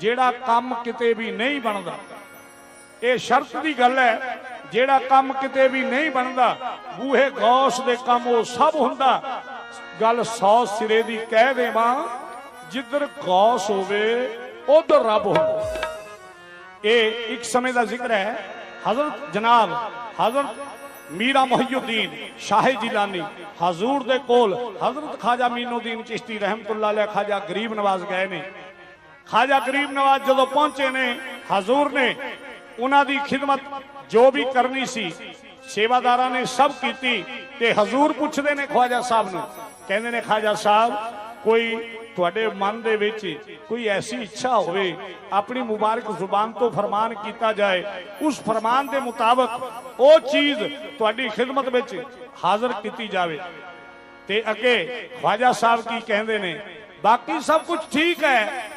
ਜਿਹੜਾ ਕੰਮ ਕਿਤੇ ਵੀ ਨਹੀਂ ਬਣਦਾ। ਇਹ ਸ਼ਰਤ ਦੀ ਗੱਲ ਹੈ, ਜਿਹੜਾ ਕੰਮ ਕਿਤੇ ਵੀ ਨਹੀਂ ਬਣਦਾ, ਬੂਹੇ ਗੌਸ ਦੇ ਕੰਮ ਉਹ ਸਭ ਹੁੰਦਾ। ਗੱਲ ਸੌ ਸਿਰੇ ਦੀ ਕਹਿ ਦੇਵਾਂ, ਜਿੱਧਰ ਗੌਸ ਹੋਵੇ, ਉਧਰ ਰੱਬ ਹੋਵੇ। ਇਹ ਇੱਕ ਸਮੇਂ ਦਾ ਜ਼ਿਕਰ ਹੈ। ਹਜ਼ਰਤ ਜਨਾਬ, ਹਜ਼ਰਤ ਮੀਰਾ ਮੁਹੀਉਦੀਨ ਸ਼ਾਹ ਜਿਲਾਨੀ, ਹਜ਼ੂਰ ਦੇ ਕੋਲ ਹਜ਼ਰਤ ਖਾਜਾ ਮੀਨੁਦੀਨ ਚਿਸ਼ਤੀ ਰਹਿਮਤੁਲਲਾਹ ਅਲੈਹ ਖਾਜਾ ਗਰੀਬ ਨਵਾਜ਼ ਗਏ ਨੇ। ਖਾਜਾ ਗਰੀਬ ਨਵਾਜ਼ ਜਦੋਂ ਪਹੁੰਚੇ ਨੇ, ਹਜ਼ੂਰ ਨੇ, ਉਹਨਾਂ ਦੀ ਖਿਦਮਤ ਜੋ ਵੀ ਕਰਨੀ ਸੀ, ਸੇਵਾਦਾਰਾਂ ਨੇ ਸਭ ਕੀਤੀ ਤੇ ਹਜ਼ੂਰ ਪੁੱਛਦੇ ਨੇ ਖਵਾਜਾ ਸਾਹਿਬ ਨੂੰ, ਕਹਿੰਦੇ ਨੇ ਖਾਜਾ ਸਾਹਿਬ, ਕੋਈ ਤੁਹਾਡੇ ਮਨ ਦੇ ਵਿੱਚ ਕੋਈ ਐਸੀ ਇੱਛਾ ਹੋਵੇ, ਆਪਣੀ ਮੁਬਾਰਕ ਜ਼ੁਬਾਨ ਤੋਂ ਫਰਮਾਨ ਕੀਤਾ ਜਾਏ, ਉਸ ਫਰਮਾਨ ਦੇ ਮੁਤਾਬਕ ਉਹ ਚੀਜ਼ ਤੁਹਾਡੀ ਖਿਦਮਤ ਵਿੱਚ ਹਾਜ਼ਰ ਕੀਤੀ ਜਾਵੇ। ਤੇ ਅੱਗੇ ਖਵਾਜਾ ਸਾਹਿਬ ਕੀ ਕਹਿੰਦੇ ਨੇ, ਬਾਕੀ ਸਭ ਕੁਝ ਠੀਕ ਹੈ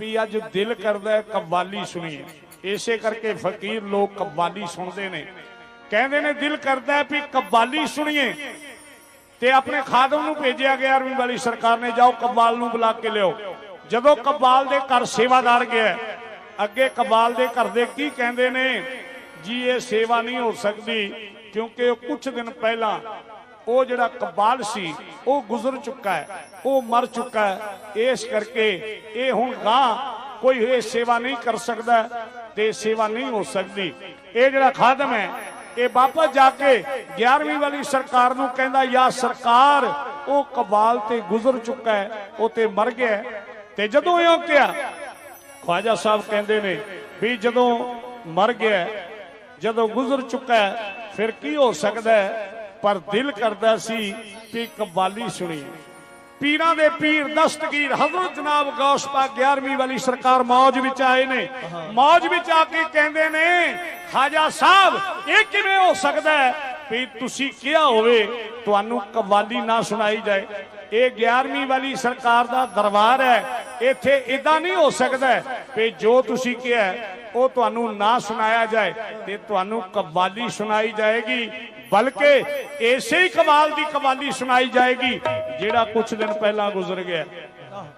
ਵੀ ਅੱਜ ਦਿਲ ਕਰਦਾ ਕਵਾਲੀ ਸੁਣੀ ਇਸੇ ਕਰਕੇ ਫਕੀਰ ਲੋਕ ਕਵਾਲੀ ਸੁਣਦੇ ਨੇ। ਕਹਿੰਦੇ ਨੇ ਦਿਲ ਕਰਦਾ ਵੀ ਕਵਾਲੀ ਸੁਣੀਏ। ਤੇ ਆਪਣੇ ਖਾਦਮ ਨੂੰ ਭੇਜਿਆ ਗਿਆ ਅਰਵੀ ਵਾਲੀ ਸਰਕਾਰ ਨੇ, ਜਾਓ ਕਬਾਲ ਨੂੰ ਬੁਲਾ ਕੇ ਲਿਓ ਜਦੋਂ ਕਬਾਲ ਦੇ ਘਰ ਸੇਵਾਦਾਰ ਗਿਆ ਅੱਗੇ ਕਬਾਲ ਦੇ ਘਰ ਦੇ ਕੀ ਕਹਿੰਦੇ ਨੇ? ਜੀ, ਇਹ ਸੇਵਾ ਨਹੀਂ ਹੋ ਸਕਦੀ, ਕਿਉਂਕਿ ਉਹ ਕੁਝ ਦਿਨ ਪਹਿਲਾਂ ਉਹ ਜਿਹੜਾ ਕਬਾਲ ਸੀ, ਉਹ ਗੁਜ਼ਰ ਚੁੱਕਾ ਹੈ, ਉਹ ਮਰ ਚੁੱਕਾ ਹੈ। ਇਸ ਕਰਕੇ ਇਹ ਹੁਣ ਗਾਂ ਕੋਈ ਇਹ ਸੇਵਾ ਨਹੀਂ ਕਰ ਸਕਦਾ ਤੇ ਸੇਵਾ ਨਹੀਂ ਹੋ ਸਕਦੀ। ਇਹ ਜਿਹੜਾ ਖਾਦਮ ਹੈ, ਇਹ ਵਾਪਸ ਜਾ ਕੇ 11ਵੀਂ ਵਾਲੀ ਸਰਕਾਰ ਨੂੰ ਕਹਿੰਦਾ, ਯਾ ਸਰਕਾਰ, ਉਹ ਕਬਾਲ ਤੇ ਗੁਜ਼ਰ ਚੁੱਕਾ ਹੈ, ਉਹ ਤੇ ਮਰ ਗਿਆ ਤੇ ਜਦੋਂ ਇਉਂ ਕਿਹਾ, ਖਵਾਜਾ ਸਾਹਿਬ ਕਹਿੰਦੇ ਨੇ ਵੀ ਜਦੋਂ ਮਰ ਗਿਆ ਜਦੋਂ ਗੁਜ਼ਰ ਚੁੱਕਾ ਫਿਰ ਕੀ ਹੋ ਸਕਦਾ ਪਰ ਦਿਲ ਕਰਦਾ ਸੀ ਕਿ ਕਬਾਲੀ ਸੁਣੀ। ਪੀਰਾਂ ਦੇ ਪੀਰ ਦਸਤਗੀਰ, ਹਜ਼ਰਤ ਜਨਾਬ ਗੌਸ ਪਾਕ 11ਵੀਂ ਵਾਲੀ ਸਰਕਾਰ ਮੌਜ ਵਿੱਚ ਆਏ ਨੇ। ਮੌਜ ਵਿੱਚ ਆ ਕੇ ਕਹਿੰਦੇ ਨੇ, ਖਾਜਾ ਸਾਹਿਬ, ਇਹ ਕਿਵੇਂ ਹੋ ਸਕਦਾ ਹੈ? ਵੀ ਤੁਸੀਂ ਕਿਹਾ ਹੋਵੇ, ਤੁਹਾਨੂੰ ਕਵਾਲੀ ਨਾ ਸੁਣਾਈ ਜਾਏ। ਇਹ 11ਵੀਂ ਵਾਲੀ ਸਰਕਾਰ ਦਾ ਦਰਬਾਰ ਹੈ। ਇੱਥੇ ਇਦਾਂ ਨਹੀਂ ਹੋ ਸਕਦਾ ਵੀ ਜੋ ਤੁਸੀਂ ਕਿਹਾ ਉਹ ਤੁਹਾਨੂੰ ਨਾ ਸੁਣਾਇਆ ਜਾਏ ਤੇ ਤੁਹਾਨੂੰ ਕਵਾਲੀ ਸੁਣਾਈ ਜਾਏਗੀ। ਬਲਕਿ ਇਸੇ ਹੀ ਕਮਾਲ ਦੀ ਕਮਾਲੀ ਸੁਣਾਈ ਜਾਏਗੀ, ਜਿਹੜਾ ਕੁਝ ਦਿਨ ਪਹਿਲਾਂ ਗੁਜ਼ਰ ਗਿਆ।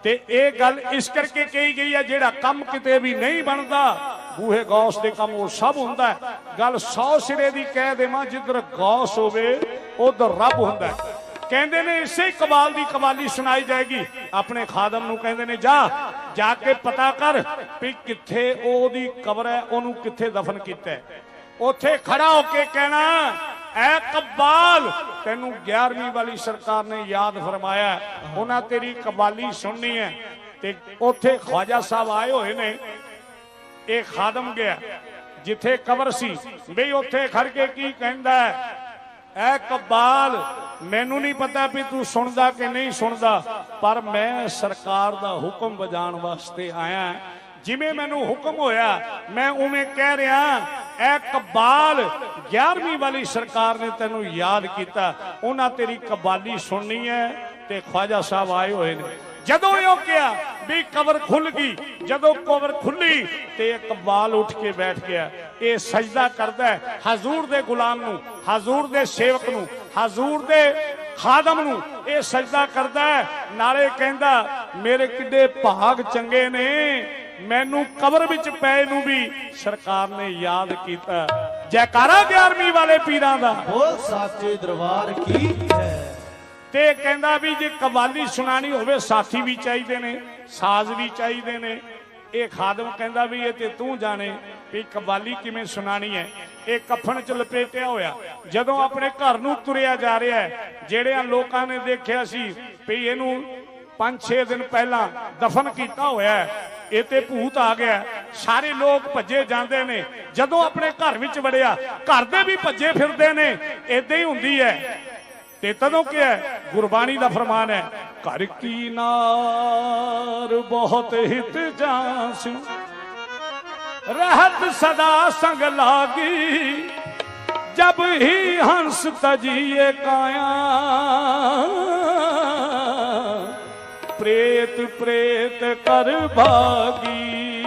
ਤੇ ਇਹ ਗੱਲ ਇਸ ਕਰਕੇ ਕਹੀ ਗਈ ਹੈ, ਜਿਹੜਾ ਕੰਮ ਕਿਤੇ ਵੀ ਨਹੀਂ ਬਣਦਾ, ਬੂਹੇ ਗੌਸ ਦੇ ਕੰਮ ਉਹ ਸਭ ਹੁੰਦਾ ਗੱਲ 100 ਸਿਰੇ ਦੀ ਕਹਿ ਦੇਵਾਂ, ਜਿੱਧਰ ਗੌਸ ਹੋਵੇ, ਉਧਰ ਰੱਬ ਹੁੰਦਾ ਕਹਿੰਦੇ ਨੇ ਇਸੇ ਕਮਾਲ ਦੀ ਕਮਾਲੀ ਸੁਣਾਈ ਜਾਏਗੀ। ਆਪਣੇ ਖਾਦਮ ਨੂੰ ਕਹਿੰਦੇ ਨੇ, ਜਾ ਜਾ ਕੇ ਪਤਾ ਕਰ ਵੀ ਕਿੱਥੇ ਉਹਦੀ ਕਬਰ ਹੈ, ਉਹਨੂੰ ਕਿੱਥੇ ਦਫਨ ਕੀਤਾ ਹੈ। ਉੱਥੇ ਖੜਾ ਹੋ ਕੇ ਕਹਿਣਾ ਕਬਾਲ ਤੈਨੂੰ 11ਵੀਂ ਵਾਲੀ ਸਰਕਾਰ ਨੇ ਯਾਦ ਫਰਮਾਇਆ ਉਹਨਾਂ ਤੇਰੀ ਕਬਾਲੀ ਸੁਣਨੀ ਹੈ ਤੇ ਉੱਥੇ ਖਵਾਜਾ ਸਾਹਿਬ ਆਏ ਹੋਏ ਨੇ। ਇਹ ਖਾਦਮ ਗਿਆ, ਜਿੱਥੇ ਕਬਰ ਸੀ। ਬਈ ਉੱਥੇ ਖੜ ਕੇ ਕੀ ਕਹਿੰਦਾ ਹੈ? ਐ ਕਬਾਲ, ਮੈਨੂੰ ਨਹੀਂ ਪਤਾ ਵੀ ਤੂੰ ਸੁਣਦਾ ਕਿ ਨਹੀਂ ਸੁਣਦਾ, ਪਰ ਮੈਂ ਸਰਕਾਰ ਦਾ ਹੁਕਮ ਵਜਾਉਣ ਵਾਸਤੇ ਆਇਆ। ਜਿਵੇਂ ਮੈਨੂੰ ਹੁਕਮ ਹੋਇਆ, ਮੈਂ ਉਵੇਂ ਕਹਿ ਰਿਹਾ ਐ ਕਬਾਲ 11ਵੀਂ ਵਾਲੀ ਸਰਕਾਰ ਨੇ ਤੈਨੂੰ ਯਾਦ ਕੀਤਾ। ਉਹਨਾਂ ਤੇਰੀ ਕਬਾਲੀ ਸੁਣਨੀ ਹੈ ਤੇ ਖਵਾਜਾ ਸਾਹਿਬ ਆਏ ਹੋਏ ਨੇ। ਜਦੋਂ ਇਹ ਕਿਹਾ ਵੀ ਕਬਰ ਖੁੱਲ ਗਈ, ਜਦੋਂ ਕਬਰ ਖੁੱਲੀ ਤੇ ਇਕਬਾਲ ਉੱਠ ਕੇ ਬੈਠ ਗਿਆ। ਇਹ ਸਜਦਾ ਕਰਦਾ ਹੈ ਹਜ਼ੂਰ ਦੇ ਗੁਲਾਮ ਨੂੰ, ਹਜ਼ੂਰ ਦੇ ਸੇਵਕ ਨੂੰ, ਹਜ਼ੂਰ ਦੇ ਖਾਦਮ ਨੂੰ ਇਹ ਸਜਦਾ ਕਰਦਾ ਹੈ। ਨਾਲੇ ਕਹਿੰਦਾ, ਮੇਰੇ ਕਿੱਡੇ ਭਾਗ ਚੰਗੇ ਨੇ। ਮੈਨੂੰ ਕਬਰ ਵਿੱਚ ਪਏ ਨੂੰ ਵੀ ਸਰਕਾਰ ਨੇ ਯਾਦ ਕੀਤਾ। ਜੈਕਾਰਾ 11ਵੀਂ ਵਾਲੇ ਪੀਰਾਂ ਦਾ। ਬੋਲ ਸਾਚੇ ਦਰਬਾਰ ਕੀ ਹੈ? ਤੇ ਕਹਿੰਦਾ ਵੀ ਜੇ ਕਵਾਲੀ ਸੁਣਾਣੀ ਹੋਵੇ ਸਾਥੀ ਵੀ ਚਾਹੀਦੇ ਨੇ ਸਾਜ਼ ਵੀ ਚਾਹੀਦੇ ਨੇ। ਇਹ ਖਾਦਮ ਕਹਿੰਦਾ ਵੀ ਇਹ ਤੇ ਤੂੰ ਜਾਣੇ ਵੀ ਕਵਾਲੀ ਕਿਵੇਂ ਸੁਣਾਣੀ ਹੈ। ਇਹ ਕਫਨ ਚ ਲਪੇਟਿਆ ਹੋਇਆ। ਜਦੋਂ ਆਪਣੇ ਘਰ ਨੂੰ ਤੁਰਿਆ ਜਾ ਰਿਹਾ ਹੈ ਜਿਹੜਿਆਂ ਲੋਕਾਂ ਨੇ ਦੇਖਿਆ ਸੀ ਵੀ ਇਹਨੂੰ 5-6 ਦਿਨ ਪਹਿਲਾਂ ਦਫਨ ਕੀਤਾ ਹੋਇਆ ਹੈ ਇਹ ਤੇ ਭੂਤ ਆ ਗਿਆ। ਸਾਰੇ ਲੋਕ ਭੱਜੇ ਜਾਂਦੇ ਨੇ। ਜਦੋਂ ਆਪਣੇ ਘਰ ਵਿੱਚ ਵੜਿਆ, ਘਰ ਦੇ ਵੀ ਭੱਜੇ ਫਿਰਦੇ ਨੇ। ਇਦਾਂ ਹੀ ਹੁੰਦੀ ਹੈ। ਤੇ ਤਦੋਂ ਕੀ ਗੁਰਬਾਣੀ ਦਾ ਫਰਮਾਨ ਹੈ, ਘਰ ਕੀ ਨਾਰ ਬਹੁਤ ਹਿਤ ਜਾਂਸ। ਰਹਿਤ ਸਦਾ ਸੰਗ ਲਾਗੀ। ਜਬ ਹੀ ਹੰਸ ਤਜੀਏ ਕਾਇਆ। ਪ੍ਰੇਤ ਪ੍ਰੇਤ ਕਰ ਭਾਗੀ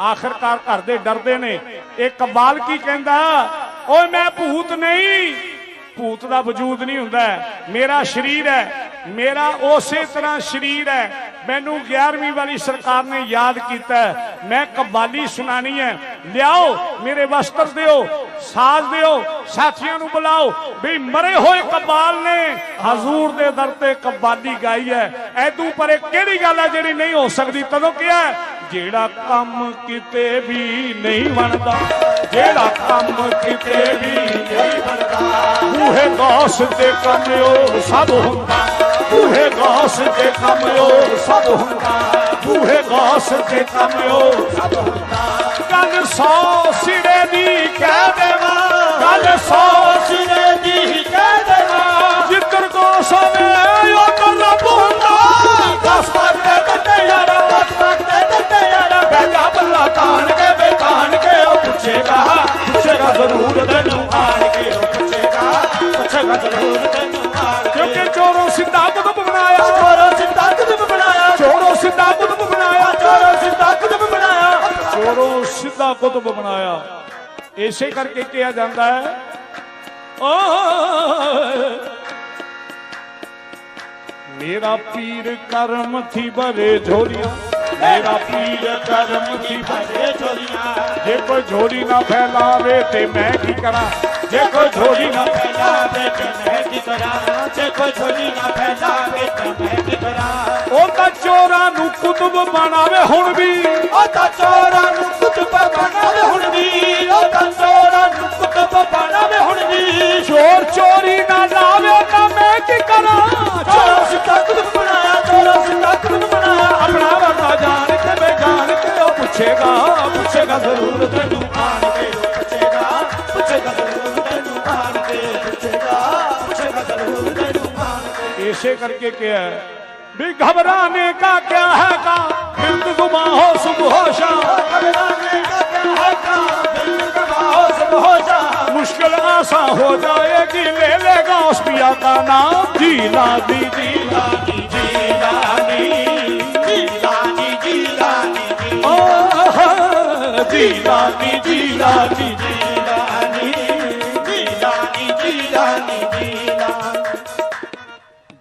ਆਖਰਕਾਰ ਘਰ ਦੇ ਡਰਦੇ ਨੇ। ਇਹ ਕਬਾਲ ਕੀ ਕਹਿੰਦਾ? ਓਏ, ਮੈਂ ਭੂਤ ਨਹੀਂ। ਭੂਤ ਦਾ ਵਜੂਦ ਨਹੀਂ ਹੁੰਦਾ। ਮੇਰਾ ਸਰੀਰ ਹੈ। ਮੇਰਾ ਉਸੇ ਤਰ੍ਹਾਂ ਸਰੀਰ ਹੈ। ਮੈਨੂੰ 11ਵੀਂ ਵਾਲੀ ਸਰਕਾਰ ਨੇ ਯਾਦ ਕੀਤਾ ਮੈਂ ਕਬਾਲੀ ਸੁਣਾਣੀ ਹੈ। ਲਿਆਓ, ਮੇਰੇ ਵਸਤਰ ਦਿਓ, ਸਾਜ਼ ਦਿਓ, ਸਾਥੀਆਂ ਨੂੰ ਬੁਲਾਓ। ਵੀ ਮਰੇ ਹੋਏ ਕਬਾਲ ਨੇ, ਹਜ਼ੂਰ ਦੇ ਦਰ ਤੇ ਕਬਾਲੀ ਗਾਈ ਹੈ। ਐਦੂ ਪਰੇ ਕਿਹੜੀ ਗੱਲ ਹੈ ਜਿਹੜੀ ਨਹੀਂ ਹੋ ਸਕਦੀ? ਤਦੋਂ ਕਿਹਾ ਜਿਹੜਾ ਕੰਮ ਕਿਤੇ ਵੀ ਨਹੀਂ ਬਣਦਾ, ਜਿਹੜਾ ਕੰਮ ਕਿਤੇ ਵੀ ਨਹੀਂ ਬਣਦਾ, ਬੂਹੇ ਗੌਸ ਦੇ ਕੰਮ ਸਭ ਹੁੰਦਾ। ਬੂਹੇ ਗੌਸ ਦੇ ਕੰਮ ਉਹ ਸਭ ਹੁੰਦਾ ਬੂਹੇ ਗੌਸ ਦੇ ਕੰਮ ਸਭ ਹੁੰਦਾ ਗੱਲ ਸੌ ਸਿਰੇ ਦੀ ਕਹਿ ਦੇਵਾਂ ਗੱਲ ਸੌ ਸਿਰੇ ਦੀ ਕਹਿ ਦੇਵਾਂ ਜਿੱਧਰ ਗੌਸ ਆਵੇ ਉਧਰ ਰੱਬ ਹੁੰਦਾ ਦਸ ਚੋਰੋਂ ਕੁਤਬ ਬਣਾਇਆ। ਇਸੇ ਕਰਕੇ ਕਿਹਾ ਜਾਂਦਾ ਹੈ ਓ ਮੇਰਾ ਪੀਰ ਕਰਮ ਥੀ ਭਰੇ ਝੋਲੀਆਂ, ਮੇਰਾ ਪੀਰ ਕਰਮ ਥੀ ਭਰੇ ਭਰੇ ਜੇ ਕੋਈ ਝੋਲੀ ਨਾ ਫੈਲਾਵੇ ਤੇ ਮੈਂ ਕੀ ਕਰਾਂ? ਜੇ ਕੋਈ ਝੋਲੀ ਨਾ ਜੇ ਕੋਈ ਨਾ ਫੈਲਾਵੇ ਤੇ ਮੈਂ ਉਹ ਤਾਂ ਚੋਰਾਂ ਨੂੰ ਕੁਤਬ ਬਣਾਵੇ ਹੁਣ ਵੀ। ਉਹ ਤਾਂ ਚੋਰਾਂ ਨੂੰ ਕੁਤਬ ਬਣਾਵੇ ਹੁਣ ਵੀ। ਉਹ ਤਾਂ ਚੋਰਾਂ ਨੂੰ ਕੁਤਬ ਬਣਾਵੇ ਹੁਣ ਵੀ। ਚੋਰ ਚੋਰੀ ਨਾ ਲਾਵੇ ਤਾਂ ਮੈਂ ਕੀ ਕਰਾਂ? ਇਸੇ ਕਰਕੇ ਕਿਹਾ ਵੀ ਘਬਰਾਨੇ ਕਾ ਕਿਆ ਹੈ ਕਾ ਬਿੰਦ ਗੁਮਾ ਹੋ ਸੁਬਹ ਸ਼ਾ ਘਬਰਾਨੇ ਕਾ ਕਿਆ ਹੈ ਕਾ ਬਿੰਦ ਗੁਮਾ ਹੋ ਸੁਬਹ ਸ਼ਾ ਮੁਸ਼ਕਲ ਆਸਾ ਹੋ ਜਾਏਗੀ ਲੈ ਲੇਗਾ ਉਸ ਪਿਆ ਦਾ ਨਾਮ ਜੀ ਲਾਦੀ ਜੀ ਲਾਦੀ ਜੀ ਲਾਦੀ ਜੀ ਲਾਦੀ ਜੀ ਲਾਦੀ ਜੀ ਲਾਦੀ ਜੀ ਲਾਦੀ ਜੀ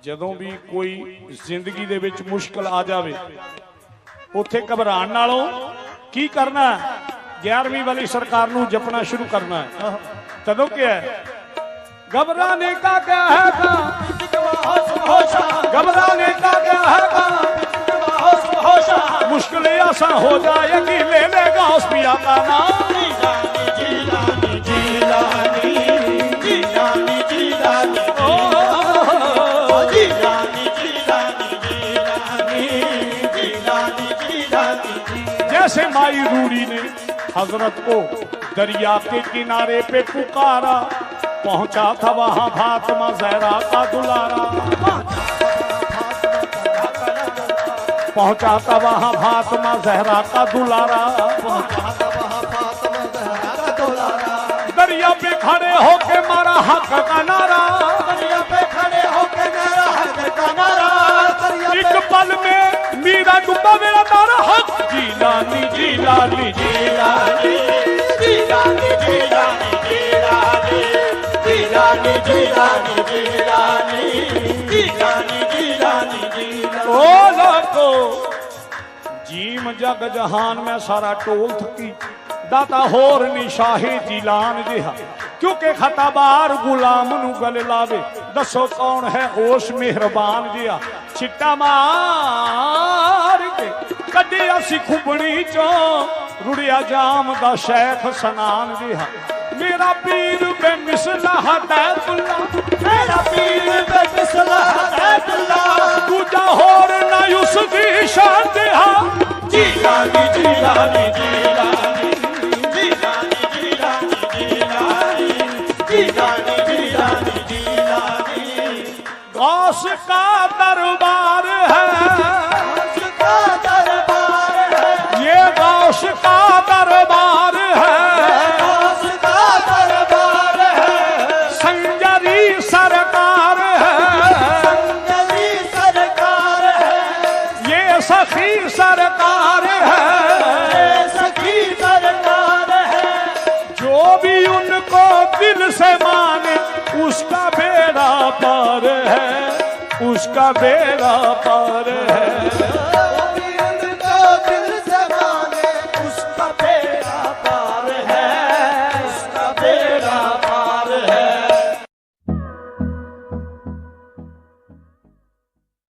ਜਦੋਂ ਵੀ ਕੋਈ ਜ਼ਿੰਦਗੀ ਦੇ ਵਿੱਚ ਮੁਸ਼ਕਲ ਆ ਜਾਵੇ, ਉੱਥੇ ਘਬਰਾਣ ਨਾਲੋਂ ਕੀ ਕਰਨਾ 11ਵੀਂ ਵਾਲੀ ਸਰਕਾਰ ਨੂੰ ਜਪਣਾ ਸ਼ੁਰੂ ਕਰਨਾ ਹੈ। ਤਦੋਂ ਕਿ ਹੈ? ਘਬਰਾਨੇ ਕਾ ਕਿਆ ਹੈ ਕਾ? ਘਬਰਾਨੇ ਕਾ ਕਿਆ ਹੈ ਕਾ? ਮੁਸ਼ਕਲ ਆਸਾਂ ਹੋ ਜਾਏ ਕਿ ਲੈ ਲੇਗਾ ਉਸ ਦਾ ਨਾਮ जैसे माई रूड़ी ने हजरत को दरिया के किनारे पे पुकारा पहुंचा था वहां फातिमा जहरा का दुलारा पहुंचा था वहां फातिमा जहरा का दुलारा दरिया पे खड़े होके मारा हक का नारा दरिया पे खड़े होके मेरा हक का नारा दरिया एक पल में ਵੀਰਾ ਗੁੱਬਾ ਮੇਰਾ ਤਾਰਾ। ਹੱਥ ਜੀ ਲਾਲੀ ਜੀ ਲਾਲੀ ਜੀ ਲਾਲੀ। ਜੀ ਲਾਲੀ ਜੀ ਲਾਲੀ ਜੀ ਲਾਲੀ। ਜੀ ਲਾਲੀ ਜੀ ਲਾਲੀ ਜੀ ਲਾਲੀ। ਜੀ ਲਾਲੀ ਜੀ ਲਾਲੀ, ਜੀ ਓ ਲੋਕੋ ਜੀਮ ਜਗ ਜਹਾਨ ਮੈਂ ਸਾਰਾ ਟੋਲ ਥੱਕੀ। ਦਾਤਾ ਹੋਰ ਨਹੀਂ ਸ਼ਾਹੀ ਜਿਲਾਨ ਜਿਹਾ। ਕਿਉਂਕਿ ਖਤਾਬਾਰ ਗੁਲਾਮ ਨੂੰ ਗਲ ਲਾਵੇ, ਦੱਸੋ ਕੌਣ ਹੈ ਉਸ ਮਿਹਰਬਾਨ ਜਿਆ ਛਿੱਟਾ ਮਾਰ ਕੇ ਕੱਢੇ ਅਸੀਂ ਖੁਬਣੀ ਚੋਂ, ਰੁੜਿਆ ਜਾਮ ਦਾ ਸ਼ੇਖ ਸਨਾਨ ਜਿਆ ਮੇਰਾ ਪੀਰ ਬੇਮਿਸਲਾ ਹਦਾਇਤੁੱਲਾ ਮੇਰਾ ਪੀਰ ਬੇਮਿਸਲਾ ਹਦਾਇਤੁੱਲਾ ਦੂਜਾ ਹੋਰ ਨਾ ਉਸ ਦੀ ਸ਼ਾਨ ਜਿਆ पार है उसका बेड़ा पार है